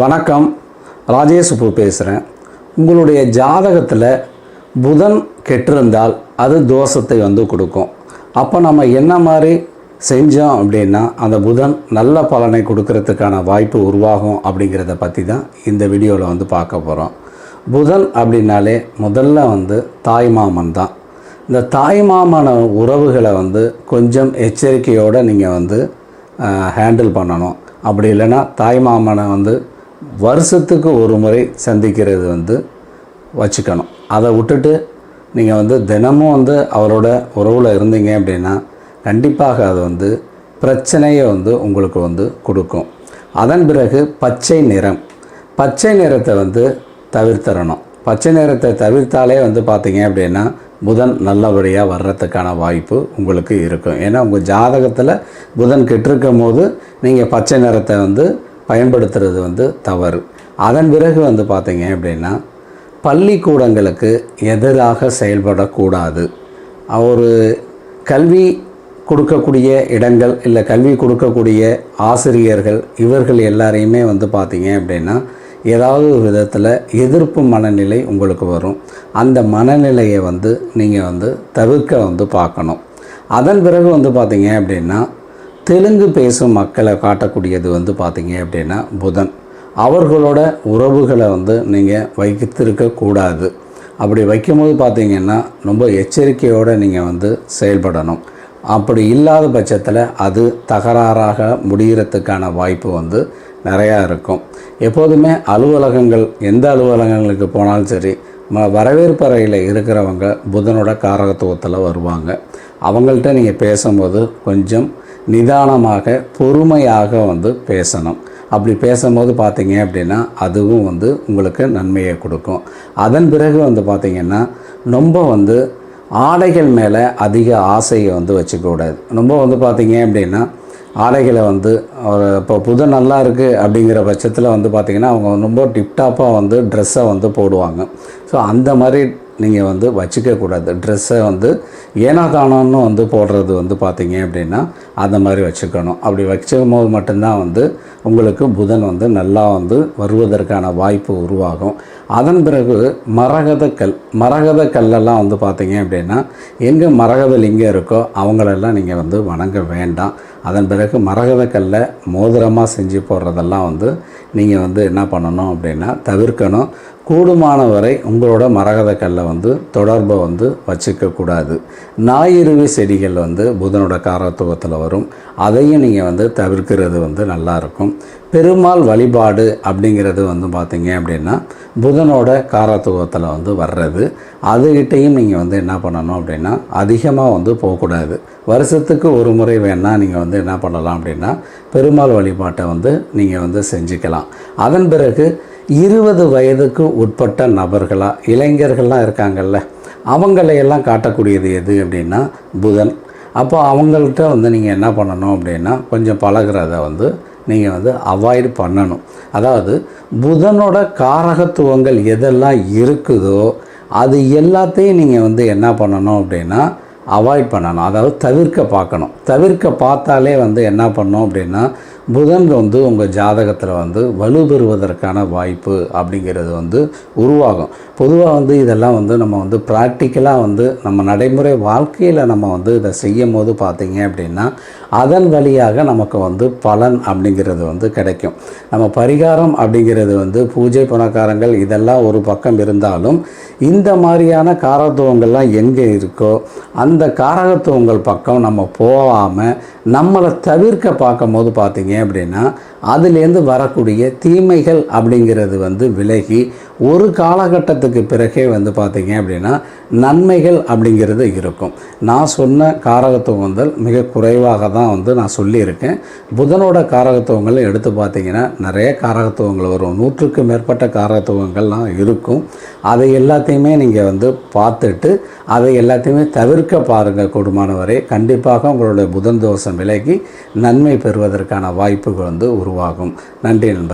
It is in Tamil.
வணக்கம். ராஜேஷ் சுப்பு பேசுகிறேன் உங்களுடைய ஜாதகத்தில் புதன் கெட்டிருந்தால் அது தோஷத்தை வந்து கொடுக்கும். அப்போ நம்ம என்ன மாதிரி செஞ்சோம் அப்படின்னா அந்த புதன் நல்ல பலனை கொடுக்கறதுக்கான வாய்ப்பு உருவாகும் அப்படிங்கிறத பற்றி தான் இந்த வீடியோவில் வந்து பார்க்க போகிறோம் புதன் அப்படின்னாலே முதல்ல வந்து தாய்மாமன் தான். இந்த தாய்மாமன உறவுகளை வந்து கொஞ்சம் எச்சரிக்கையோடு நீங்கள் வந்து ஹேண்டில் பண்ணணும். அப்படி இல்லைன்னா தாய்மாமனை வந்து வருஷத்துக்கு ஒரு முறை சந்திக்கிறது வந்து வச்சுக்கணும். அதை விட்டுட்டு நீங்கள் வந்து தினமும் வந்து அவரோட உறவில் இருந்தீங்க அப்படின்னா கண்டிப்பாக அது வந்து பிரச்சனையை வந்து உங்களுக்கு வந்து கொடுக்கும். அதன் பிறகு பச்சை நிறம். பச்சை நிறத்தை வந்து தவிர்த்தரணும். பச்சை நிறத்தை தவிர்த்தாலே வந்து பார்த்தீங்க அப்படின்னா புதன் நல்லபடியாக வர்றதுக்கான வாய்ப்பு உங்களுக்கு இருக்கும். ஏன்னா உங்கள் ஜாதகத்தில் புதன் கெட்டிருக்கும் போது நீங்கள் பச்சை நிறத்தை வந்து பயன்படுத்துறது வந்து தவறு. அதன் பிறகு வந்து பார்த்தீங்க அப்படின்னா பள்ளிக்கூடங்களுக்கு எதிராக செயல்படக்கூடாது. ஒரு கல்வி கொடுக்கக்கூடிய இடங்கள் இல்லை கல்வி கொடுக்கக்கூடிய ஆசிரியர்கள் இவர்கள் எல்லாரையுமே வந்து பார்த்தீங்க அப்படின்னா ஏதாவது ஒரு விதத்தில் எதிர்ப்பு மனநிலை உங்களுக்கு வரும். அந்த மனநிலையை வந்து நீங்கள் வந்து தவிர்க்க வந்து பார்க்கணும். அதன் பிறகு வந்து பார்த்தீங்க அப்படின்னா தெலுங்கு பேசும் மக்களை காட்டக்கூடியது வந்து பார்த்தீங்க அப்படின்னா புதன். அவர்களோட உறவுகளை வந்து நீங்கள் வைத்திருக்கக்கூடாது அப்படி வைக்கும்போது பார்த்தீங்கன்னா ரொம்ப எச்சரிக்கையோடு நீங்கள் வந்து செயல்படணும். அப்படி இல்லாத பட்சத்தில் அது தகராறாக முடிகிறதுக்கான வாய்ப்பு வந்து நிறையா இருக்கும். எப்போதுமே அலுவலகங்கள் எந்த அலுவலகங்களுக்கு போனாலும் சரி ம வரவேற்பறையில் இருக்கிறவங்க புதனோட காரகத்துவத்தில் வருவாங்க. அவங்கள்ட்ட நீங்கள் பேசும்போது கொஞ்சம் நிதானமாக பொறுமையாக வந்து பேசணும். அப்படி பேசும்போது பார்த்தீங்க அப்படின்னா அதுவும் வந்து உங்களுக்கு நன்மையை கொடுக்கும். அதன் பிறகு வந்து பார்த்திங்கன்னா ரொம்ப வந்து ஆடைகள் மேலே அதிக ஆசையை வந்து வச்சுக்கூடாது ரொம்ப வந்து பார்த்தீங்க அப்படின்னா ஆடைகளை வந்து இப்போ புது நல்லா இருக்குது அப்படிங்கிற பட்சத்தில் வந்து பார்த்திங்கன்னா அவங்க ரொம்ப டிப்டாப்பாக வந்து ட்ரெஸ்ஸை வந்து போடுவாங்க. ஸோ அந்த மாதிரி நீங்கள் வந்து வச்சுக்கக்கூடாது ட்ரெஸ்ஸை வந்து ஏனா வந்து போடுறது வந்து பார்த்தீங்க அப்படின்னா அந்த மாதிரி வச்சுக்கணும். அப்படி வச்சுக்கும் போது மட்டும்தான் வந்து உங்களுக்கு புதன் வந்து நல்லா வந்து வருவதற்கான வாய்ப்பு உருவாகும். அதன் பிறகு மரகத கல் மரகத கல்லெல்லாம் வந்து பார்த்தீங்க அப்படின்னா எங்கே மரகத லிங்கம் இருக்கோ அவங்களெல்லாம் நீங்கள் வந்து வணங்க வேண்டாம். அதன் பிறகு மரகத கல்லை மோதிரமாக செஞ்சு போடுறதெல்லாம் வந்து நீங்கள் வந்து என்ன பண்ணணும் அப்படின்னா தவிர்க்கணும். கூடுமான வரை உங்களோட மரகத கல்லை வந்து தொடர்பை வந்து வச்சுக்கக்கூடாது ஞாயிறுவி செடிகள் வந்து புதனோட காரத்துவத்தில் வரும். அதையும் நீங்கள் வந்து தவிர்க்கிறது வந்து நல்லாயிருக்கும் பெருமாள் வழிபாடு அப்படிங்கிறது வந்து பார்த்தீங்க அப்படின்னா புதனோட காரத்துவத்தில் வந்து வர்றது. அதுகிட்டையும் நீங்கள் வந்து என்ன பண்ணணும் அப்படின்னா அதிகமாக வந்து போகக்கூடாது. வருஷத்துக்கு ஒரு முறை வேணால் நீங்கள் வந்து என்ன பண்ணலாம் அப்படின்னா பெருமாள் வழிபாட்டை வந்து நீங்கள் வந்து செஞ்சுக்கலாம். அதன் பிறகு இருபது வயதுக்கு உட்பட்ட நபர்களாக இளைஞர்கள்லாம் இருக்காங்கல்ல அவங்களையெல்லாம் காட்டக்கூடியது எது அப்படின்னா புதன். அப்போ அவங்கள்ட்ட வந்து நீங்கள் என்ன பண்ணணும் அப்படின்னா கொஞ்சம் பழகிறத வந்து நீங்கள் வந்து அவாய்ட் பண்ணணும். அதாவது புதனோட காரகத்துவங்கள் எதெல்லாம் இருக்குதோ அது எல்லாத்தையும் நீங்கள் வந்து என்ன பண்ணணும் அப்படின்னா அவாய்ட் பண்ணணும். அதாவது தவிர்க்க பார்க்கணும். தவிர்க்க பார்த்தாலே வந்து என்ன பண்ணோம் அப்படின்னா புதன் வந்து உங்கள் ஜாதகத்தில் வந்து வலு பெறுவதற்கான வாய்ப்பு அப்படிங்கிறது வந்து உருவாகும். பொதுவாக வந்து இதெல்லாம் வந்து நம்ம வந்து ப்ராக்டிக்கலாக வந்து நம்ம நடைமுறை வாழ்க்கையில் நம்ம வந்து இதை செய்யும் போது பார்த்தீங்க அப்படின்னா அதன் வழியாக நமக்கு வந்து பலன் அப்படிங்கிறது வந்து கிடைக்கும். நம்ம பரிகாரம் அப்படிங்கிறது வந்து பூஜை புனக்காரங்கள் இதெல்லாம் ஒரு பக்கம் இருந்தாலும் இந்த மாதிரியான காரத்துவங்கள்லாம் எங்கே இருக்கோ அந்த காரகத்துவங்கள் பக்கம் நம்ம போகாமல் நம்மளை தவிர்க்க பார்க்கும்போது பார்த்தீங்க அப்படின்னா அதுலேருந்து வரக்கூடிய தீமைகள் அப்படிங்கிறது வந்து விலகி ஒரு காலகட்டத்துக்கு பிறகே வந்து பார்த்தீங்க அப்படின்னா நன்மைகள் அப்படிங்கிறது இருக்கும். நான் சொன்ன காரகத்துவங்கள் மிக குறைவாக தான் வந்து நான் சொல்லியிருக்கேன். புதனோட காரகத்துவங்கள் எடுத்து பார்த்தீங்கன்னா நிறைய காரகத்துவங்கள் வரும். நூற்றுக்கு மேற்பட்ட காரகத்துவங்கள்லாம் இருக்கும். அதை எல்லாத்தையுமே நீங்கள் வந்து பார்த்துட்டு அதை எல்லாத்தையுமே தவிர்க்க பாருங்கள் கூடுமானவரை. கண்டிப்பாக உங்களுடைய புதன் தோஷம் விலகி நன்மை பெறுவதற்கான வாய்ப்புகள் வந்து உருவாகும். நன்றி நண்பர்